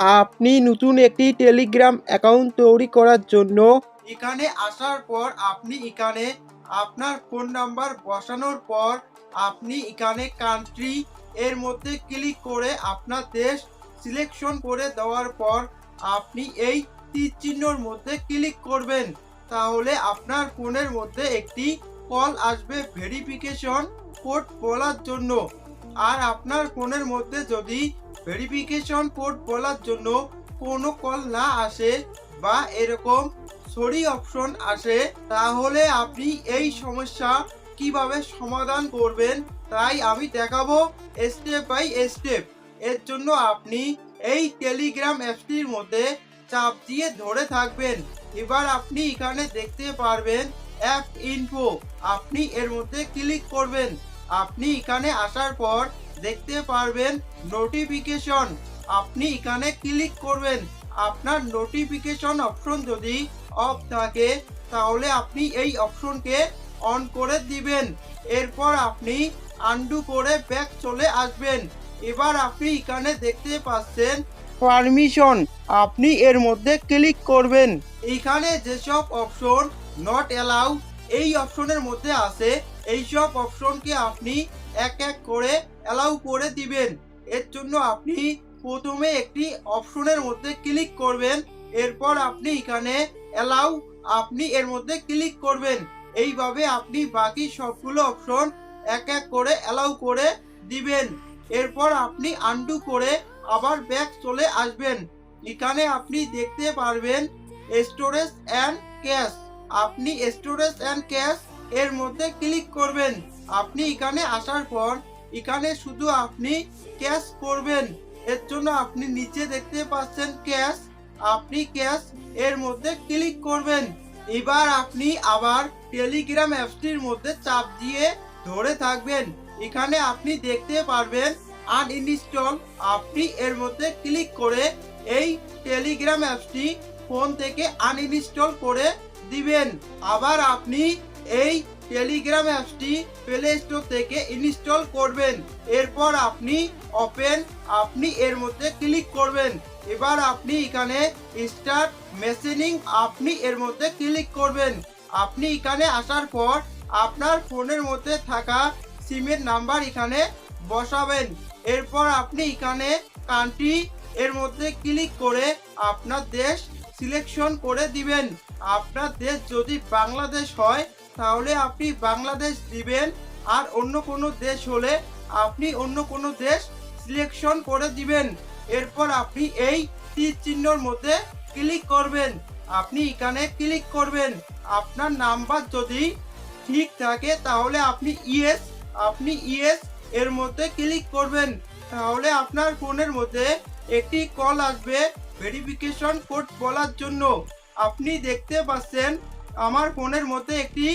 আপনি নতুন একটি টেলিগ্রাম অ্যাকাউন্ট তৈরি করার জন্য এখানে আসার পর আপনি এখানে আপনার ফোন নাম্বার বসানোর পর আপনি এখানে কান্ট্রি এর মধ্যে ক্লিক করে আপনার দেশ সিলেকশন করে দেওয়ার পর আপনি এই তীর চিহ্নর মধ্যে ক্লিক করবেন। তাহলে আপনার ফোনের মধ্যে একটি কল আসবে ভেরিফিকেশন কোড বলার জন্য। আর আপনার ফোনের মধ্যে যদি ভেরিফিকেশন কোড বলার জন্য কোনো কল না আসে বা এরকম সরি অপশন আসে, তাহলে আপনি এই সমস্যা কীভাবে সমাধান করবেন তাই আমি দেখাবো স্টেপ বাই স্টেপ এর জন্য আপনি এই টেলিগ্রাম অ্যাপটির মধ্যে চাপ দিয়ে ধরে থাকবেন। এবার আপনি এখানে দেখতে পারবেন অ্যাপ ইনফো আপনি এর মধ্যে ক্লিক করবেন। আপনি এখানে আসার পর দেখতে পারবেন নোটিফিকেশন আপনি এখানে ক্লিক করবেন। আপনার নোটিফিকেশন অপশন যদি অফ থাকে, তাহলে আপনি এই অপশনকে অন করে দিবেন। এরপর আপনি আন্ডু করে ব্যাক চলে আসবেন। এবার আপনি এখানে দেখতে পাচ্ছেন পারমিশন আপনি এর মধ্যে ক্লিক করবেন। এখানে যেসব অপশন নট অ্যালাউ এই অপশনের মধ্যে আছে। এই সব অপশনকে আপনি এক এক করে অ্যালাউ করে দিবেন। এর জন্য আপনি প্রথমে একটি অপশনের মধ্যে ক্লিক করবেন। এরপর আপনি এখানে অ্যালাউ আপনি এর মধ্যে ক্লিক করবেন। এইভাবে আপনি বাকি সবগুলো অপশন এক এক করে অ্যালাউ করে দিবেন। এরপর আপনি আন্ডু করে আবার ব্যাক চলে আসবেন। এখানে আপনি দেখতে পারবেন স্টোরেজ অ্যান্ড ক্যাশ আপনি স্টোরেজ অ্যান্ড ক্যাশ এর মধ্যে ক্লিক করবেন। আপনি এখানে আসার পর, এখানে শুধু আপনি ক্যাশ করবেন। এর জন্য আপনি নিচে দেখতে পাচ্ছেন ক্যাশ। আপনি ক্যাশ এর মধ্যে ক্লিক করবেন। এবার আপনি আবার টেলিগ্রাম অ্যাপসটির মধ্যে চাপ দিয়ে ধরে থাকবেন। এখানে আপনি দেখতে পারবেন আনইনস্টল আপনি এর মধ্যে ক্লিক করে এই টেলিগ্রাম অ্যাপসটি ফোন থেকে আনইনস্টল করে দিবেন। আবার আপনি এই টেলিগ্রাম অ্যাপসটি প্লে স্টোর থেকে ইনস্টল করবেন। এরপর আপনি ওপেন, আপনি এর মধ্যে ক্লিক করবেন। এবার আপনি এখানে স্টার্ট মেসেজিং আপনি এর মধ্যে ক্লিক করবেন। আপনি এখানে আসার পর আপনার ফোনের মধ্যে থাকা সিমের নাম্বার এখানে বসাবেন। এরপর আপনি এখানে কান্ট্রি এর মধ্যে ক্লিক করে আপনার দেশ সিলেকশন করে দিবেন। আপনার দেশ যদি বাংলাদেশ হয়, তাহলে আপনি বাংলাদেশ দিবেন। আর অন্য কোনো দেশ হলে আপনি অন্য কোনো দেশ সিলেকশন করে দিবেন। এরপর আপনি এই তীর চিহ্নর মধ্যে ক্লিক করবেন। আপনি এখানে ক্লিক করবেন। আপনার নাম্বার যদি ঠিক থাকে, তাহলে আপনি ইয়েস আপনি ইয়েস এর মধ্যে ক্লিক করবেন। তাহলে আপনার ফোনের মধ্যে একটি কল আসবে। ভেরিফিকেশন কোড বলার জন্য। আপনি দেখতে পাচ্ছেন, আমার ফোনের মধ্যে একটি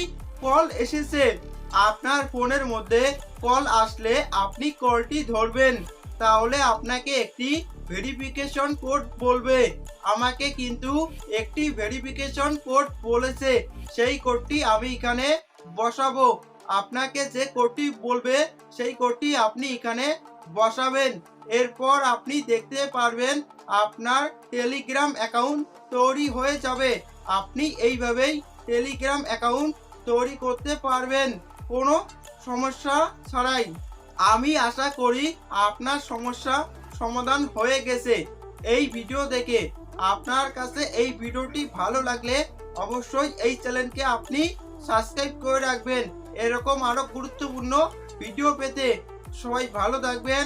কল এসেছে। আপনার ফোনের মধ্যে কল আসলে আপনি কলটি ধরবেন। তাহলে আপনাকে একটি ভেরিফিকেশন কোড বলবে। আমাকে কিন্তু একটি ভেরিফিকেশন কোড বলেছে। সেই কোডটি আমি এখানে বসাবো। আপনাকে যে কোডটি বলবে, সেই কোডটি আপনি এখানে বসাবেন। এরপর আপনি দেখতে পারবেন আপনার টেলিগ্রাম অ্যাকাউন্ট তৈরি হয়ে যাবে। আপনি এইভাবেই টেলিগ্রাম অ্যাকাউন্ট তৈরি করতে পারবেন, কোনো সমস্যা ছাড়াই। আমি আশা করি আপনার সমস্যা সমাধান হয়ে গেছে। এই ভিডিও দেখে আপনার কাছে এই ভিডিওটি ভালো লাগলে অবশ্যই এই চ্যানেলকে আপনি সাবস্ক্রাইব করে রাখবেন। এরকম আরও গুরুত্বপূর্ণ ভিডিও পেতে সবাই ভালো থাকবেন।